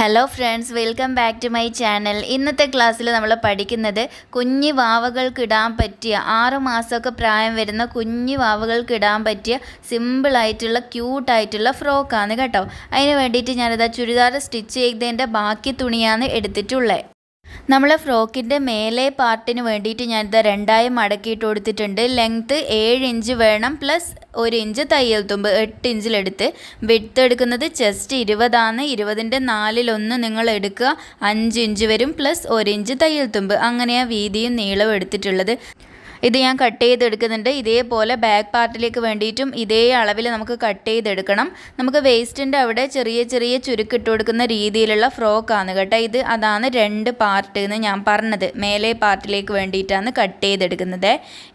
Hello friends welcome back to my channel ഇന്നത്തെ ക്ലാസ്സിൽ നമ്മൾ പഠിക്കുന്നത് കുഞ്ഞു വാവകൾക്കിടാൻ പറ്റിയ ആറ് മാസമൊക്കെ പ്രായം വരുന്ന കുഞ്ഞു വാവകൾക്കിടാൻ പറ്റിയ സിമ്പിളായിട്ടുള്ള ക്യൂട്ടായിട്ടുള്ള ഫ്രോക്കാണ് കേട്ടോ. അതിന് വേണ്ടിയിട്ട് ഞാനിതാ ചുരിദാർ സ്റ്റിച്ച് ചെയ്തതിന്റെ ബാക്കി തുണിയാണ് എടുത്തിട്ടുള്ളത് നമ്മളെ ഫ്രോക്കിന്റെ മേലെ പാർട്ടിന് വേണ്ടിയിട്ട് ഞാനിത് രണ്ടായി മടക്കിയിട്ട് കൊടുത്തിട്ടുണ്ട്. ലെങ്ത്ത് ഏഴ് ഇഞ്ച് വേണം പ്ലസ് ഒരു ഇഞ്ച് തയ്യൽ തുമ്പ് എട്ട് ഇഞ്ചിലെടുത്ത് വിട്ത് എടുക്കുന്നത് ചെസ്റ്റ് ഇരുപതാണ്. ഇരുപതിന്റെ നാലിലൊന്ന് നിങ്ങൾ എടുക്കുക അഞ്ച് ഇഞ്ച് വരും പ്ലസ് ഒരു ഇഞ്ച് തയ്യൽ തുമ്പ് അങ്ങനെയാണ് വീതിയും നീളവും എടുത്തിട്ടുള്ളത്. ഇത് ഞാൻ കട്ട് ചെയ്തെടുക്കുന്നുണ്ട്. ഇതേപോലെ ബാക്ക് പാർട്ടിലേക്ക് വേണ്ടിയിട്ടും ഇതേ അളവിൽ നമുക്ക് കട്ട് ചെയ്തെടുക്കണം. നമുക്ക് വേസ്റ്റിന്റെ അവിടെ ചെറിയ ചെറിയ ചുരുക്കിട്ട് കൊടുക്കുന്ന രീതിയിലുള്ള ഫ്രോക്കാണ് കേട്ടോ. ഇത് അതാണ് രണ്ട് പാർട്ട് എന്ന് ഞാൻ പറഞ്ഞത്. മേലെ പാർട്ടിലേക്ക് വേണ്ടിയിട്ടാണ് കട്ട് ചെയ്തെടുക്കുന്നത്.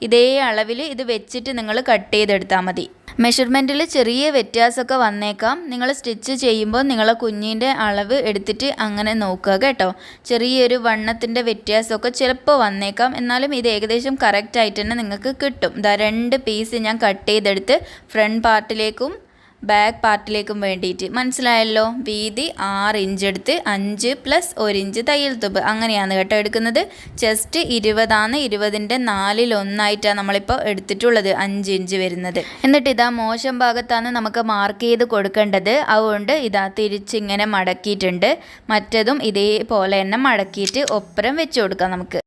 ഇതേ അളവിൽ ഇത് വെച്ചിട്ട് നിങ്ങൾ കട്ട് ചെയ്തെടുത്താൽ മതി. മെഷർമെന്റിൽ ചെറിയ വ്യത്യാസമൊക്കെ വന്നേക്കാം. നിങ്ങൾ സ്റ്റിച്ച് ചെയ്യുമ്പോൾ നിങ്ങളെ കുഞ്ഞിന്റെ അളവ് എടുത്തിട്ട് അങ്ങനെ നോക്കുക കേട്ടോ. ചെറിയൊരു വണ്ണത്തിന്റെ വ്യത്യാസമൊക്കെ ചിലപ്പോൾ വന്നേക്കാം. എന്നാലും ഇത് ഏകദേശം കറക്റ്റായിട്ട് തന്നെ നിങ്ങൾക്ക് കിട്ടും. ഇതാ രണ്ട് പീസ് ഞാൻ കട്ട് ചെയ്തെടുത്ത് ഫ്രണ്ട് പാർട്ടിലേക്കും ബാക്ക് പാർട്ടിലേക്കും വേണ്ടിയിട്ട്. മനസ്സിലായല്ലോ? വീതി ആറ് ഇഞ്ച് എടുത്ത് അഞ്ച് പ്ലസ് ഒരു ഇഞ്ച് തയ്യൽ തുമ്പ് അങ്ങനെയാണ് കേട്ടോ എടുക്കുന്നത്. ചെസ്റ്റ് ഇരുപതാണ്. ഇരുപതിന്റെ നാലിൽ ഒന്നായിട്ടാണ് നമ്മളിപ്പോൾ എടുത്തിട്ടുള്ളത്. അഞ്ച് ഇഞ്ച് വരുന്നത്. എന്നിട്ട് ഇതാ മോശം ഭാഗത്താണ് നമുക്ക് മാർക്ക് ചെയ്ത് കൊടുക്കേണ്ടത്. അതുകൊണ്ട് ഇതാ തിരിച്ചിങ്ങനെ മടക്കിയിട്ടുണ്ട്. മറ്റതും ഇതേപോലെ തന്നെ മടക്കിയിട്ട് ഒപ്പരം വെച്ച് കൊടുക്കാം നമുക്ക്.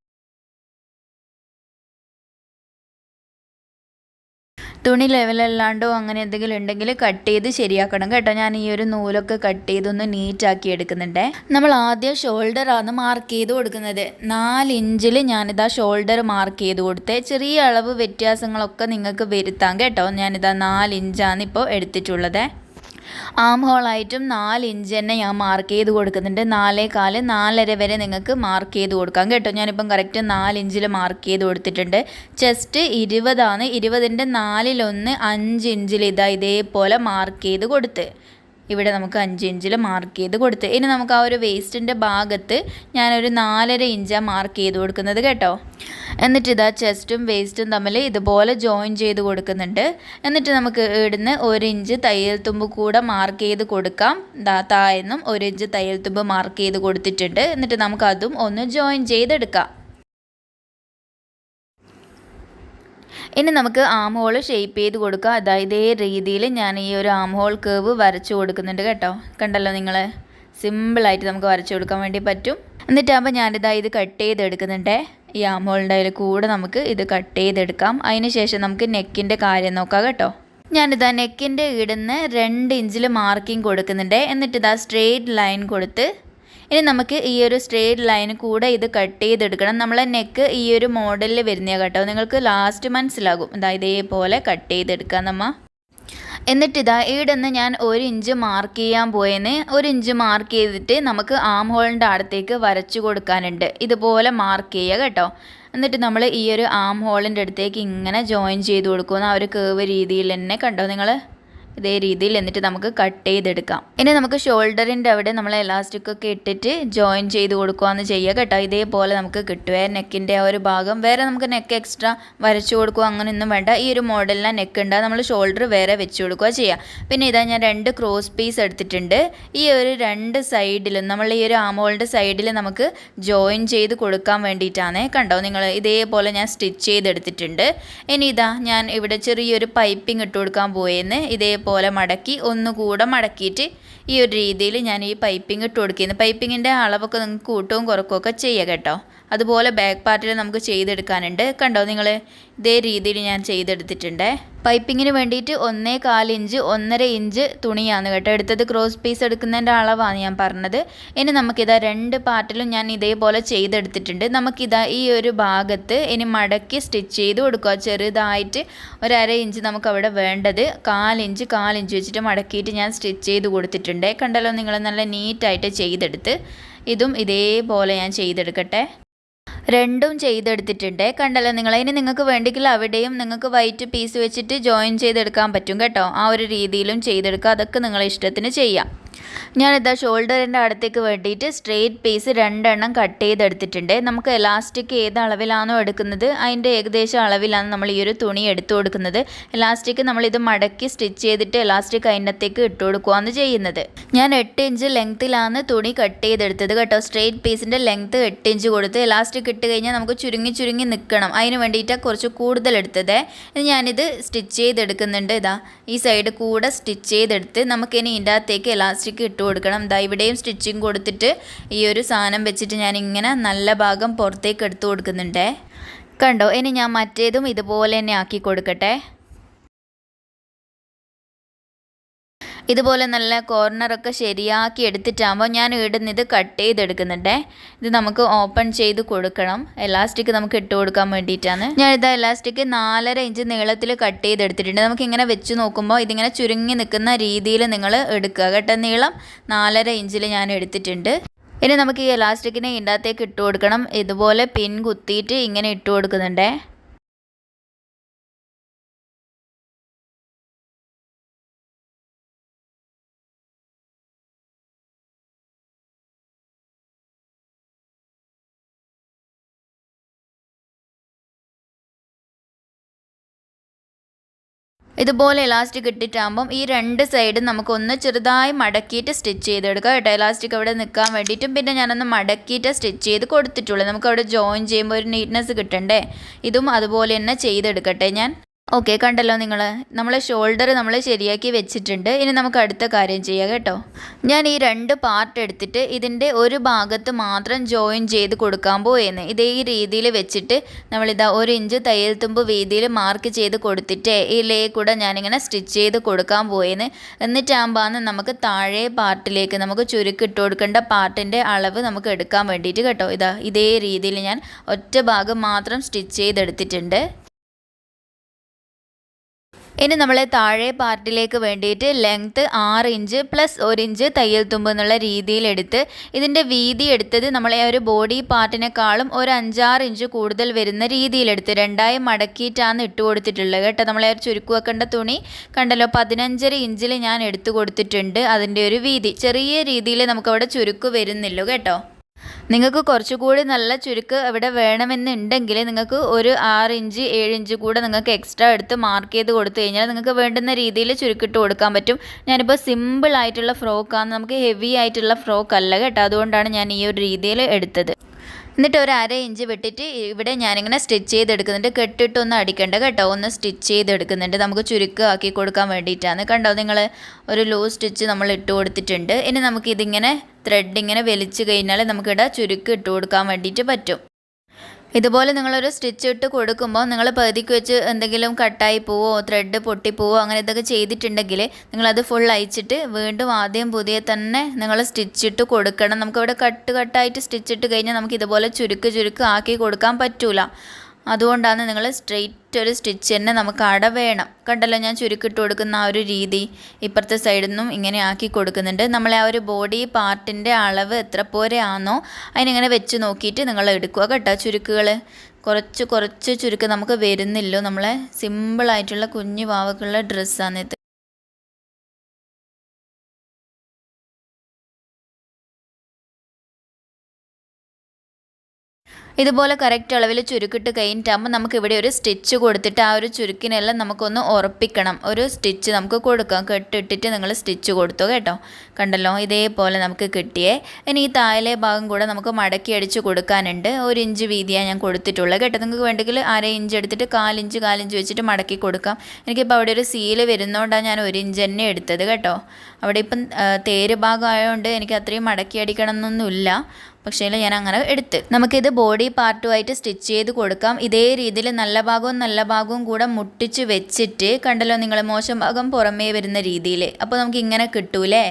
തുണി ലെവലല്ലാണ്ടോ അങ്ങനെ എന്തെങ്കിലും ഉണ്ടെങ്കിൽ കട്ട് ചെയ്ത് ശരിയാക്കണം കേട്ടോ. ഞാൻ ഈ ഒരു നൂലൊക്കെ കട്ട് ചെയ്തൊന്ന് നീറ്റാക്കി എടുക്കുന്നുണ്ട്. നമ്മൾ ആദ്യം ഷോൾഡർ ആണ് മാർക്ക് ചെയ്ത് കൊടുക്കുന്നത്. നാല് ഇഞ്ചിൽ ഞാനിതാ ഷോൾഡർ മാർക്ക് ചെയ്ത് കൊടുത്ത്. ചെറിയ അളവ് വ്യത്യാസങ്ങളൊക്കെ നിങ്ങൾക്ക് വരുത്താം കേട്ടോ. ഞാനിതാ നാല് ഇഞ്ചാണ് ഇപ്പോൾ എടുത്തിട്ടുള്ളത്. ആം ഹോളായിട്ടും നാല് ഇഞ്ച് തന്നെ ഞാൻ മാർക്ക് ചെയ്ത് കൊടുക്കുന്നുണ്ട്. നാലേ കാൽ നാലര വരെ നിങ്ങൾക്ക് മാർക്ക് ചെയ്ത് കൊടുക്കാം കേട്ടോ. ഞാനിപ്പം കറക്റ്റ് നാല് ഇഞ്ചിൽ മാർക്ക് ചെയ്ത് കൊടുത്തിട്ടുണ്ട്. ചെസ്റ്റ് ഇരുപതാണ്. ഇരുപതിന്റെ നാലിലൊന്ന് അഞ്ച് ഇഞ്ചിൽ ഇതാ ഇതേപോലെ മാർക്ക് ചെയ്ത് കൊടുത്ത്. ഇവിടെ നമുക്ക് അഞ്ച് ഇഞ്ചിൽ മാർക്ക് ചെയ്ത് കൊടുത്ത്. ഇനി നമുക്ക് ആ ഒരു വേസ്റ്റിന്റെ ഭാഗത്ത് ഞാനൊരു നാലര ഇഞ്ചാണ് മാർക്ക് ചെയ്ത് കൊടുക്കുന്നത് കേട്ടോ. എന്നിട്ട് ഇതാ ചെസ്റ്റും വേസ്റ്റും തമ്മിൽ ഇതുപോലെ ജോയിൻ ചെയ്ത് കൊടുക്കുന്നുണ്ട്. എന്നിട്ട് നമുക്ക് ഇവിടുന്ന് ഒരു ഇഞ്ച് തയ്യൽ തുമ്പ് കൂടെ മാർക്ക് ചെയ്ത് കൊടുക്കാം. താഴെന്നും ഒരു ഇഞ്ച് തയ്യൽ തുമ്പ് മാർക്ക് ചെയ്ത് കൊടുത്തിട്ടുണ്ട്. എന്നിട്ട് നമുക്ക് അതും ഒന്ന് ജോയിൻ ചെയ്തെടുക്കാം. ഇനി നമുക്ക് ആം ഹോൾ ഷേപ്പ് ചെയ്ത് കൊടുക്കുക അതായത് ഇതേ രീതിയിൽ ഞാൻ ഈ ഒരു ആം ഹോൾ കേവ് വരച്ചു കൊടുക്കുന്നുണ്ട് കേട്ടോ. കണ്ടല്ലോ നിങ്ങൾ സിമ്പിളായിട്ട് നമുക്ക് വരച്ചു കൊടുക്കാൻ വേണ്ടി പറ്റും. എന്നിട്ടാകുമ്പോൾ ഞാനിതാ ഇത് കട്ട് ചെയ്തെടുക്കുന്നുണ്ട്. ഈ ആം ഹോളിന്റെ അതിൽ കൂടെ നമുക്ക് ഇത് കട്ട് ചെയ്തെടുക്കാം. അതിന് ശേഷം നമുക്ക് നെക്കിന്റെ കാര്യം നോക്കാം കേട്ടോ. ഞാനിതാ നെക്കിന്റെ ഇടുന്ന് രണ്ട് ഇഞ്ചിൽ മാർക്കിംഗ് കൊടുക്കുന്നുണ്ട്. എന്നിട്ട് ഇതാ സ്ട്രെയിറ്റ് ലൈൻ കൊടുത്ത് ഇനി നമുക്ക് ഈ ഒരു സ്ട്രെയിറ്റ് ലൈൻ കൂടെ ഇത് കട്ട് ചെയ്തെടുക്കണം. നമ്മളെ നെക്ക് ഈ ഒരു മോഡലിൽ വരുന്ന കേട്ടോ. നിങ്ങൾക്ക് ലാസ്റ്റ് മനസ്സിലാകും. ഇതാ ഇതേപോലെ കട്ട് ചെയ്തെടുക്കാം നമ്മ. എന്നിട്ട് ഇതാ നിന്ന് ഞാൻ ഒരു ഇഞ്ച് മാർക്ക് ചെയ്യാൻ പോയെന്ന് ഒരു ഇഞ്ച് മാർക്ക് ചെയ്തിട്ട് നമുക്ക് ആം ഹോളിന്റെ അടുത്തേക്ക് വരച്ചു കൊടുക്കാനുണ്ട്. ഇതുപോലെ മാർക്ക് ചെയ്യുക കേട്ടോ. എന്നിട്ട് നമ്മൾ ഈ ഒരു ആം ഹോളിന്റെ അടുത്തേക്ക് ഇങ്ങനെ ജോയിൻ ചെയ്ത് കൊടുക്കുന്ന ആ ഒരു കേവ് രീതിയിൽ തന്നെ കണ്ടോ നിങ്ങൾ ഇതേ രീതിയിൽ എന്നിട്ട് നമുക്ക് കട്ട് ചെയ്തെടുക്കാം. ഇനി നമുക്ക് ഷോൾഡറിന്റെ അവിടെ നമ്മൾ എലാസ്റ്റിക് ഒക്കെ ഇട്ടിട്ട് ജോയിൻ ചെയ്ത് കൊടുക്കുകയെന്ന് ചെയ്യുക കേട്ടോ. ഇതേപോലെ നമുക്ക് കിട്ടുക നെക്കിന്റെ ആ ഒരു ഭാഗം. വേറെ നമുക്ക് നെക്ക് എക്സ്ട്രാ വരച്ചു കൊടുക്കുക അങ്ങനെയൊന്നും വേണ്ട. ഈ ഒരു മോഡലിന് നെക്ക് ഉണ്ട്. നമ്മൾ ഷോൾഡർ വേറെ വെച്ച് കൊടുക്കുക ചെയ്യുക പിന്നെ ഇതാ ഞാൻ രണ്ട് ക്രോസ് പീസ് എടുത്തിട്ടുണ്ട്. ഈ ഒരു രണ്ട് സൈഡിലും നമ്മൾ ഈ ഒരു ആമോളിന്റെ സൈഡിൽ നമുക്ക് ജോയിൻ ചെയ്ത് കൊടുക്കാൻ വേണ്ടിയിട്ടാണ്. കണ്ടോ? നിങ്ങൾ ഇതേപോലെ ഞാൻ സ്റ്റിച്ച് ചെയ്തെടുത്തിട്ടുണ്ട്. ഇനി ഇതാ ഞാൻ ഇവിടെ ചെറിയൊരു പൈപ്പിംഗ് ഇട്ട് കൊടുക്കാൻ പോയെന്ന്. ഇതേപോലെ പോലെ മടക്കി ഒന്നുകൂടെ മടക്കിയിട്ട് ഈ ഒരു രീതിയിൽ ഞാൻ ഈ പൈപ്പിംഗ് ഇട്ട് കൊടുക്കുന്നു. പൈപ്പിങ്ങിന്റെ അളവൊക്കെ നിങ്ങൾക്ക് കൂട്ടവും കുറക്കുകയൊക്കെ ചെയ്യുക കേട്ടോ. അതുപോലെ ബാക്ക് പാർട്ടിൽ നമുക്ക് ചെയ്തെടുക്കാനുണ്ട്. കണ്ടോ നിങ്ങൾ? ഇതേ രീതിയിൽ ഞാൻ ചെയ്തെടുത്തിട്ടുണ്ട്. പൈപ്പിങ്ങിന് വേണ്ടിയിട്ട് ഒന്നേ കാലിഞ്ച് ഒന്നര ഇഞ്ച് തുണിയാണ് കേട്ടോ എടുത്തത്. ക്രോസ് പീസ് എടുക്കുന്നതിന്റെ അളവാണ് ഞാൻ പറഞ്ഞത്. ഇനി നമുക്കിതാ രണ്ട് പാർട്ടിലും ഞാൻ ഇതേപോലെ ചെയ്തെടുത്തിട്ടുണ്ട്. നമുക്കിതാ ഈ ഒരു ഭാഗത്ത് ഇനി മടക്കി സ്റ്റിച്ച് ചെയ്ത് കൊടുക്കുക. ചെറുതായിട്ട് ഒരു അര ഇഞ്ച് നമുക്കവിടെ വേണ്ടത്. കാലിഞ്ച് കാലിഞ്ച് വെച്ചിട്ട് മടക്കിയിട്ട് ഞാൻ സ്റ്റിച്ച് ചെയ്ത് കൊടുത്തിട്ടുണ്ട്. കണ്ടല്ലോ നിങ്ങൾ നല്ല നീറ്റായിട്ട് ചെയ്തെടുത്ത്. ഇതും ഇതേപോലെ ഞാൻ ചെയ്തെടുക്കട്ടെ. രണ്ടും ചെയ്തെടുത്തിട്ടുണ്ട്. കണ്ടല്ലോ നിങ്ങൾ ഇനി നിങ്ങൾക്ക് വേണ്ടെങ്കിൽ അവിടെയും നിങ്ങൾക്ക് വൈറ്റ് പീസ് വെച്ചിട്ട് ജോയിൻ ചെയ്തെടുക്കാൻ പറ്റും കേട്ടോ. ആ ഒരു രീതിയിലും ചെയ്തെടുക്കുക. അതൊക്കെ നിങ്ങളെ ഇഷ്ടത്തിന് ചെയ്യാം. ഞാനിതാ ഷോൾഡറിന്റെ അടുത്തേക്ക് വേണ്ടിയിട്ട് സ്ട്രെയിറ്റ് പീസ് രണ്ടെണ്ണം കട്ട് ചെയ്തെടുത്തിട്ടുണ്ട്. നമുക്ക് എലാസ്റ്റിക് ഏത് അളവിലാണോ എടുക്കുന്നത് അതിന്റെ ഏകദേശം അളവിലാണ് നമ്മൾ ഈ ഒരു തുണി എടുത്തു കൊടുക്കുന്നത്. എലാസ്റ്റിക് നമ്മളിത് മടക്കി സ്റ്റിച്ച് ചെയ്തിട്ട് എലാസ്റ്റിക് അതിനകത്തേക്ക് ഇട്ട് കൊടുക്കുകയാണ് ചെയ്യുന്നത്. ഞാൻ എട്ട് ഇഞ്ച് ലെങ്ത്തിലാണ് തുണി കട്ട് ചെയ്തെടുത്തത് കേട്ടോ. സ്ട്രെയിറ്റ് പീസിന്റെ ലെങ്ത്ത് എട്ട് ഇഞ്ച് കൊടുത്ത് എലാസ്റ്റിക് ഇട്ട് കഴിഞ്ഞാൽ നമുക്ക് ചുരുങ്ങി ചുരുങ്ങി നിൽക്കണം. അതിന് വേണ്ടിയിട്ടാണ് കുറച്ച് കൂടുതൽ എടുത്തത്. ഞാനിത് സ്റ്റിച്ച് ചെയ്തെടുക്കുന്നുണ്ട്. ഇതാ ഈ സൈഡ് കൂടെ സ്റ്റിച്ച് ചെയ്തെടുത്ത് നമുക്കിനി ഇതിന്റെ അകത്തേക്ക് എലാസ്റ്റിക് ഇട്ട് കൊടുക്കണം. ദാ ഇവിടെയും സ്റ്റിച്ചിങ് കൊടുത്തിട്ട് ഈ ഒരു സാധനം വെച്ചിട്ട് ഞാൻ ഇങ്ങനെ നല്ല ഭാഗം പുറത്തേക്ക് എടുത്തു കൊടുക്കുന്നുണ്ടേ. കണ്ടോ? ഇനി ഞാൻ മറ്റേതും ഇതുപോലെ തന്നെ ആക്കി കൊടുക്കട്ടെ. ഇതുപോലെ നല്ല കോർണറൊക്കെ ശരിയാക്കി എടുത്തിട്ടാകുമ്പോൾ ഞാൻ ഇടുന്ന ഇത് കട്ട് ചെയ്തെടുക്കുന്നുണ്ടേ. ഇത് നമുക്ക് ഓപ്പൺ ചെയ്ത് കൊടുക്കണം. എലാസ്റ്റിക് നമുക്ക് ഇട്ട് കൊടുക്കാൻ വേണ്ടിയിട്ടാണ്. ഞാൻ ഇതാ എലാസ്റ്റിക് നാലര ഇഞ്ച് നീളത്തിൽ കട്ട് ചെയ്തെടുത്തിട്ടുണ്ട്. നമുക്ക് ഇങ്ങനെ വെച്ച് നോക്കുമ്പോൾ ഇതിങ്ങനെ ചുരുങ്ങി നിൽക്കുന്ന രീതിയിൽ നിങ്ങൾ എടുക്കുക. കേട്ടോ നീളം നാലര ഇഞ്ചിൽ ഞാൻ എടുത്തിട്ടുണ്ട്. ഇനി നമുക്ക് ഈ എലാസ്റ്റിക്കിനെ ഇതിന്റെ ഇട്ട് കൊടുക്കണം. ഇതുപോലെ പിൻ കുത്തിയിട്ട് ഇങ്ങനെ ഇട്ട് കൊടുക്കുന്നുണ്ടേ. ഇതുപോലെ ഇലാസ്റ്റിക് ഇട്ടിട്ടാകുമ്പം ഈ രണ്ട് സൈഡും നമുക്കൊന്ന് ചെറുതായി മടക്കിയിട്ട് സ്റ്റിച്ച് ചെയ്തെടുക്കാം കേട്ടോ. ഇലാസ്റ്റിക് അവിടെ നിൽക്കാൻ വേണ്ടിയിട്ടും പിന്നെ ഞാനൊന്ന് മടക്കിയിട്ട് സ്റ്റിച്ച് ചെയ്ത് കൊടുത്തിട്ടുള്ളൂ. നമുക്ക് അവിടെ ജോയിൻ ചെയ്യുമ്പോൾ ഒരു നീറ്റ്നെസ് കിട്ടണ്ടേ? ഇതും അതുപോലെ തന്നെ ചെയ്തെടുക്കട്ടെ ഞാൻ. ഓക്കെ കണ്ടല്ലോ നിങ്ങൾ നമ്മൾ ഷോൾഡർ നമ്മൾ ശരിയാക്കി വെച്ചിട്ടുണ്ട്. ഇനി നമുക്ക് അടുത്ത കാര്യം ചെയ്യാം കേട്ടോ. ഞാൻ ഈ രണ്ട് പാർട്ട് എടുത്തിട്ട് ഇതിന്റെ ഒരു ഭാഗത്ത് മാത്രം ജോയിൻ ചെയ്ത് കൊടുക്കാൻ പോയെന്ന് ഇതേ രീതിയിൽ വെച്ചിട്ട് നമ്മളിതാ ഒരു ഇഞ്ച് തയ്യൽ തുമ്പ് വീതിയിൽ മാർക്ക് ചെയ്ത് കൊടുത്തിട്ട് ഈ ലേ കൂടെ ഞാനിങ്ങനെ സ്റ്റിച്ച് ചെയ്ത് കൊടുക്കാൻ പോയെന്ന് എന്നിട്ടാകുമ്പോൾ നമുക്ക് താഴെ പാർട്ടിലേക്ക് നമുക്ക് ചുരുക്കിട്ട് കൊടുക്കേണ്ട പാർട്ടിന്റെ അളവ് നമുക്ക് എടുക്കാൻ വേണ്ടിയിട്ട് കേട്ടോ. ഇതാ ഇതേ രീതിയിൽ ഞാൻ ഒറ്റ ഭാഗം മാത്രം സ്റ്റിച്ച് ചെയ്തെടുത്തിട്ടുണ്ട്. ഇനി നമ്മൾ താഴെ പാർട്ടിലേക്ക് വേണ്ടിയിട്ട് ലെങ്ത്ത് ആറ് ഇഞ്ച് പ്ലസ് ഒരു ഇഞ്ച് തയ്യൽ തുമ്പ് എന്നുള്ള രീതിയിലെടുത്ത് ഇതിന്റെ വീതി എടുത്തത് നമ്മളെ ഒരു ബോഡി പാർട്ടിനേക്കാളും ഒരു അഞ്ചാറ് ഇഞ്ച് കൂടുതൽ വരുന്ന രീതിയിലെടുത്ത് രണ്ടായി മടക്കിയിട്ടാണ് ഇട്ട് കൊടുത്തിട്ടുള്ളത് കേട്ടോ. നമ്മളെ ഒരു ചുരുക്കു വെക്കേണ്ട തുണി കണ്ടല്ലോ പതിനഞ്ചര ഇഞ്ചിൽ ഞാൻ എടുത്തു കൊടുത്തിട്ടുണ്ട് അതിന്റെ ഒരു വീതി. ചെറിയ രീതിയിൽ നമുക്കവിടെ ചുരുക്ക് വരുന്നില്ലോ കേട്ടോ. നിങ്ങൾക്ക് കുറച്ചുകൂടി നല്ല ചുരുക്ക് ഇവിടെ വേണമെന്നുണ്ടെങ്കിൽ നിങ്ങൾക്ക് ഒരു ആറ് ഇഞ്ച് ഏഴ് ഇഞ്ച് കൂടെ നിങ്ങൾക്ക് എക്സ്ട്രാ എടുത്ത് മാർക്ക് ചെയ്ത് കൊടുത്തു കഴിഞ്ഞാൽ നിങ്ങൾക്ക് വേണ്ടുന്ന രീതിയിൽ ചുരുക്കിട്ട് കൊടുക്കാൻ പറ്റും. ഞാനിപ്പോൾ സിമ്പിൾ ആയിട്ടുള്ള ഫ്രോക്കാണ് നമുക്ക് ഹെവി ആയിട്ടുള്ള ഫ്രോക്ക് അല്ല കേട്ടോ. അതുകൊണ്ടാണ് ഞാൻ ഈ ഒരു രീതിയിൽ എടുത്തത്. എന്നിട്ട് ഒരു അര ഇഞ്ച് വിട്ടിട്ട് ഇവിടെ ഞാനിങ്ങനെ സ്റ്റിച്ച് ചെയ്തെടുക്കുന്നുണ്ട്. കെട്ടിട്ടൊന്നും അടിക്കണ്ട കേട്ടോ. ഒന്ന് സ്റ്റിച്ച് ചെയ്തെടുക്കുന്നുണ്ട്. നമുക്ക് ചുരുക്കമാക്കി കൊടുക്കാൻ വേണ്ടിയിട്ടാണ്. കണ്ടോ നിങ്ങൾ ഒരു ലൂസ് സ്റ്റിച്ച് നമ്മൾ ഇട്ട് കൊടുത്തിട്ടുണ്ട്. ഇനി നമുക്കിതിങ്ങനെ ത്രെഡ് ഇങ്ങനെ വലിച്ചു കഴിഞ്ഞാൽ നമുക്കിവിടെ ചുരുക്ക് ഇട്ട് കൊടുക്കാൻ വേണ്ടിയിട്ട് പറ്റും. ഇതുപോലെ നിങ്ങളൊരു സ്റ്റിച്ച് ഇട്ട് കൊടുക്കുമ്പോൾ നിങ്ങൾ പകുതിക്ക് വെച്ച് എന്തെങ്കിലും കട്ടായി പോവോ ത്രെഡ് പൊട്ടിപ്പോവോ അങ്ങനെ ഇതൊക്കെ ചെയ്തിട്ടുണ്ടെങ്കിൽ നിങ്ങളത് ഫുൾ അയച്ചിട്ട് വീണ്ടും ആദ്യം പുതിയ തന്നെ നിങ്ങൾ സ്റ്റിച്ച് ഇട്ട് കൊടുക്കണം. നമുക്കിവിടെ കട്ട് കട്ടായിട്ട് സ്റ്റിച്ച് ഇട്ട് കഴിഞ്ഞാൽ നമുക്ക് ഇതുപോലെ ചുരുക്ക് ചുരുക്ക് ആക്കി കൊടുക്കാൻ പറ്റൂല. അതുകൊണ്ടാണ് നിങ്ങൾ സ്ട്രെയിറ്റ് ഒരു സ്റ്റിച്ച് തന്നെ നമുക്ക് അട വേണം. കണ്ടല്ലോ ഞാൻ ചുരുക്കിട്ട് കൊടുക്കുന്ന ആ ഒരു രീതി ഇപ്പുറത്തെ സൈഡിൽ നിന്നും ഇങ്ങനെ ആക്കി കൊടുക്കുന്നുണ്ട്. നമ്മളെ ആ ഒരു ബോഡി പാർട്ടിന്റെ അളവ് എത്ര പോരെയാണോ അതിനിങ്ങനെ വെച്ച് നോക്കിയിട്ട് നിങ്ങൾ എടുക്കുക കേട്ടോ ചുരുക്കുകൾ കുറച്ച് കുറച്ച് ചുരുക്ക് നമുക്ക് വരുന്നില്ലോ നമ്മളെ സിമ്പിളായിട്ടുള്ള കുഞ്ഞു വാവക്കുള്ള ഡ്രസ്സാണിത് ഇതുപോലെ കറക്റ്റ് അളവിൽ ചുരുക്കിട്ട് കഴിഞ്ഞിട്ടാകുമ്പോൾ നമുക്ക് ഇവിടെ ഒരു സ്റ്റിച്ച് കൊടുത്തിട്ട് ആ ഒരു ചുരുക്കിനെല്ലാം നമുക്കൊന്ന് ഉറപ്പിക്കണം. ഒരു സ്റ്റിച്ച് നമുക്ക് കൊടുക്കാം. കെട്ടിട്ടിട്ട് നിങ്ങൾ സ്റ്റിച്ച് കൊടുത്തു കേട്ടോ. കണ്ടല്ലോ? ഇതേപോലെ നമുക്ക് കിട്ടിയേ. ഇനി ഈ താഴെ ഭാഗം കൂടെ നമുക്ക് മടക്കി അടിച്ച് കൊടുക്കാനുണ്ട്. ഒരു ഇഞ്ച് വീതിയാണ് ഞാൻ കൊടുത്തിട്ടുള്ളത് കേട്ടോ. നിങ്ങൾക്ക് വേണ്ടെങ്കിൽ അര ഇഞ്ച് എടുത്തിട്ട് കാലിഞ്ച് കാലിഞ്ച് വെച്ചിട്ട് മടക്കി കൊടുക്കാം. എനിക്കിപ്പോൾ അവിടെ ഒരു സീൽ വരുന്നതുകൊണ്ടാണ് ഞാൻ ഒരു ഇഞ്ച് തന്നെ എടുത്തത് കേട്ടോ. അവിടെ ഇപ്പം തേര് ഭാഗമായതുകൊണ്ട് എനിക്ക് അത്രയും മടക്കി അടിക്കണം എന്നൊന്നുമില്ല പക്ഷേ ഞാൻ അങ്ങനെ എടുത്ത്. നമുക്കിത് ബോഡി പാർട്ടുമായിട്ട് സ്റ്റിച്ച് ചെയ്ത് കൊടുക്കാം. ഇതേ രീതിയിൽ നല്ല ഭാഗവും നല്ല ഭാഗവും കൂടെ മുട്ടിച്ച് വെച്ചിട്ട് കണ്ടല്ലോ നിങ്ങൾ മോശം ഭാഗം പുറമേ വരുന്ന രീതിയിൽ അപ്പോൾ നമുക്ക് ഇങ്ങനെ കിട്ടൂലേ?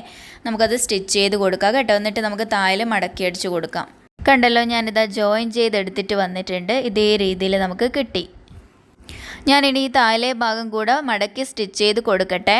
നമുക്കത് സ്റ്റിച്ച് ചെയ്ത് കൊടുക്കാം കേട്ടോ. എന്നിട്ട് നമുക്ക് താഴെ മടക്കി അടിച്ച് കൊടുക്കാം. കണ്ടല്ലോ ഞാനിതാ ജോയിൻ ചെയ്തെടുത്തിട്ട് വന്നിട്ടുണ്ട്. ഇതേ രീതിയിൽ നമുക്ക് കിട്ടി. ഞാനിനി ഈ താഴെ ഭാഗം കൂടെ മടക്കി സ്റ്റിച്ച് ചെയ്ത് കൊടുക്കട്ടെ.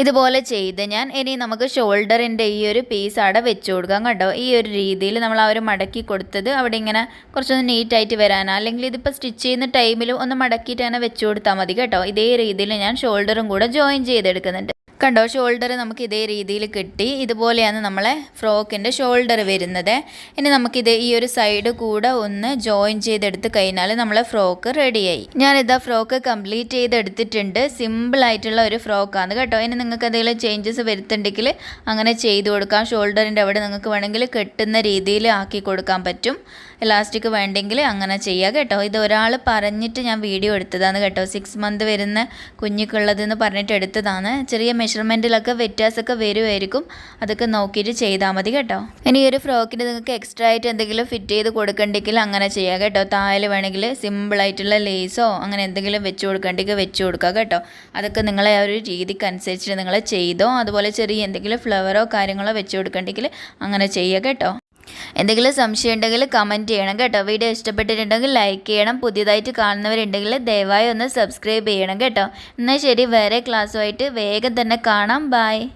ഇതുപോലെ ചെയ്ത് ഞാൻ ഇനി നമുക്ക് ഷോൾഡറിന്റെ ഈ ഒരു പീസ് അവിടെ വെച്ച് കൊടുക്കാം കേട്ടോ ഈ ഒരു രീതിയിൽ നമ്മൾ ആ ഒരു മടക്കി കൊടുത്തത് അവിടെ ഇങ്ങനെ കുറച്ചൊന്ന് നീറ്റായിട്ട് വരാനാണ് അല്ലെങ്കിൽ ഇതിപ്പോൾ സ്റ്റിച്ച് ചെയ്യുന്ന ടൈമിലും ഒന്ന് മടക്കിയിട്ട് തന്നെ വെച്ച് കൊടുത്താൽ മതി കേട്ടോ. ഇതേ രീതിയിൽ ഞാൻ ഷോൾഡറും കൂടെ ജോയിൻ ചെയ്തെടുക്കുന്നുണ്ട്. കണ്ടോ? ഷോൾഡർ നമുക്ക് ഇതേ രീതിയിൽ കിട്ടി. ഇതുപോലെയാണ് നമ്മളെ ഫ്രോക്കിന്റെ ഷോൾഡർ വരുന്നത്. ഇനി നമുക്കിത് ഈ ഒരു സൈഡ് കൂടെ ഒന്ന് ജോയിൻ ചെയ്തെടുത്ത് കഴിഞ്ഞാൽ നമ്മളെ ഫ്രോക്ക് റെഡിയായി ഞാനിതാ ഫ്രോക്ക് കംപ്ലീറ്റ് ചെയ്തെടുത്തിട്ടുണ്ട്. സിമ്പിൾ ആയിട്ടുള്ള ഒരു ഫ്രോക്കാണ് കേട്ടോ. ഇനി നിങ്ങൾക്ക് എന്തെങ്കിലും ചേഞ്ചസ് വരുത്തുണ്ടെങ്കിൽ അങ്ങനെ ചെയ്തു കൊടുക്കാം. ഷോൾഡറിന്റെ അവിടെ നിങ്ങൾക്ക് വേണമെങ്കിൽ കെട്ടുന്ന രീതിയിൽ ആക്കി കൊടുക്കാൻ പറ്റും. ഇലാസ്റ്റിക് വേണ്ടെങ്കിൽ അങ്ങനെ ചെയ്യുക കേട്ടോ. ഇത് ഒരാൾ പറഞ്ഞിട്ട് ഞാൻ വീഡിയോ എടുത്തതാണ് കേട്ടോ. സിക്സ് മന്ത് വരുന്ന കുഞ്ഞിക്കുള്ളതെന്ന് പറഞ്ഞിട്ട് എടുത്തതാണ്. ചെറിയ മെഷർമെന്റിലൊക്കെ വ്യത്യാസമൊക്കെ വരുമായിരിക്കും അതൊക്കെ നോക്കിയിട്ട് ചെയ്താൽ മതി കേട്ടോ. ഇനി ഒരു ഫ്രോക്കിന് നിങ്ങൾക്ക് എക്സ്ട്രാ ആയിട്ട് എന്തെങ്കിലും ഫിറ്റ് ചെയ്ത് കൊടുക്കണ്ടെങ്കിൽ അങ്ങനെ ചെയ്യാം കേട്ടോ. താഴെ വേണമെങ്കിൽ സിമ്പിളായിട്ടുള്ള ലേസോ അങ്ങനെ എന്തെങ്കിലും വെച്ച് കൊടുക്കണ്ടെങ്കിൽ വെച്ച് കൊടുക്കുക കേട്ടോ. അതൊക്കെ നിങ്ങളെ ആ ഒരു രീതിക്ക് അനുസരിച്ചിട്ട് നിങ്ങൾ ചെയ്തോ അതുപോലെ ചെറിയ എന്തെങ്കിലും ഫ്ലവറോ കാര്യങ്ങളോ വെച്ച് കൊടുക്കണ്ടെങ്കിൽ അങ്ങനെ ചെയ്യുക കേട്ടോ. എന്തെങ്കിലും സംശയം ഉണ്ടെങ്കിൽ കമന്റ് ചെയ്യണം കേട്ടോ. വീഡിയോ ഇഷ്ടപ്പെട്ടിട്ടുണ്ടെങ്കിൽ ലൈക്ക് ചെയ്യണം. പുതിയതായിട്ട് കാണുന്നവരുണ്ടെങ്കിൽ ദയവായി ഒന്ന് സബ്സ്ക്രൈബ് ചെയ്യണം കേട്ടോ. എന്നാൽ ശരി വേറെ ക്ലാസ്സുമായിട്ട് വേഗം തന്നെ കാണാം. ബായ്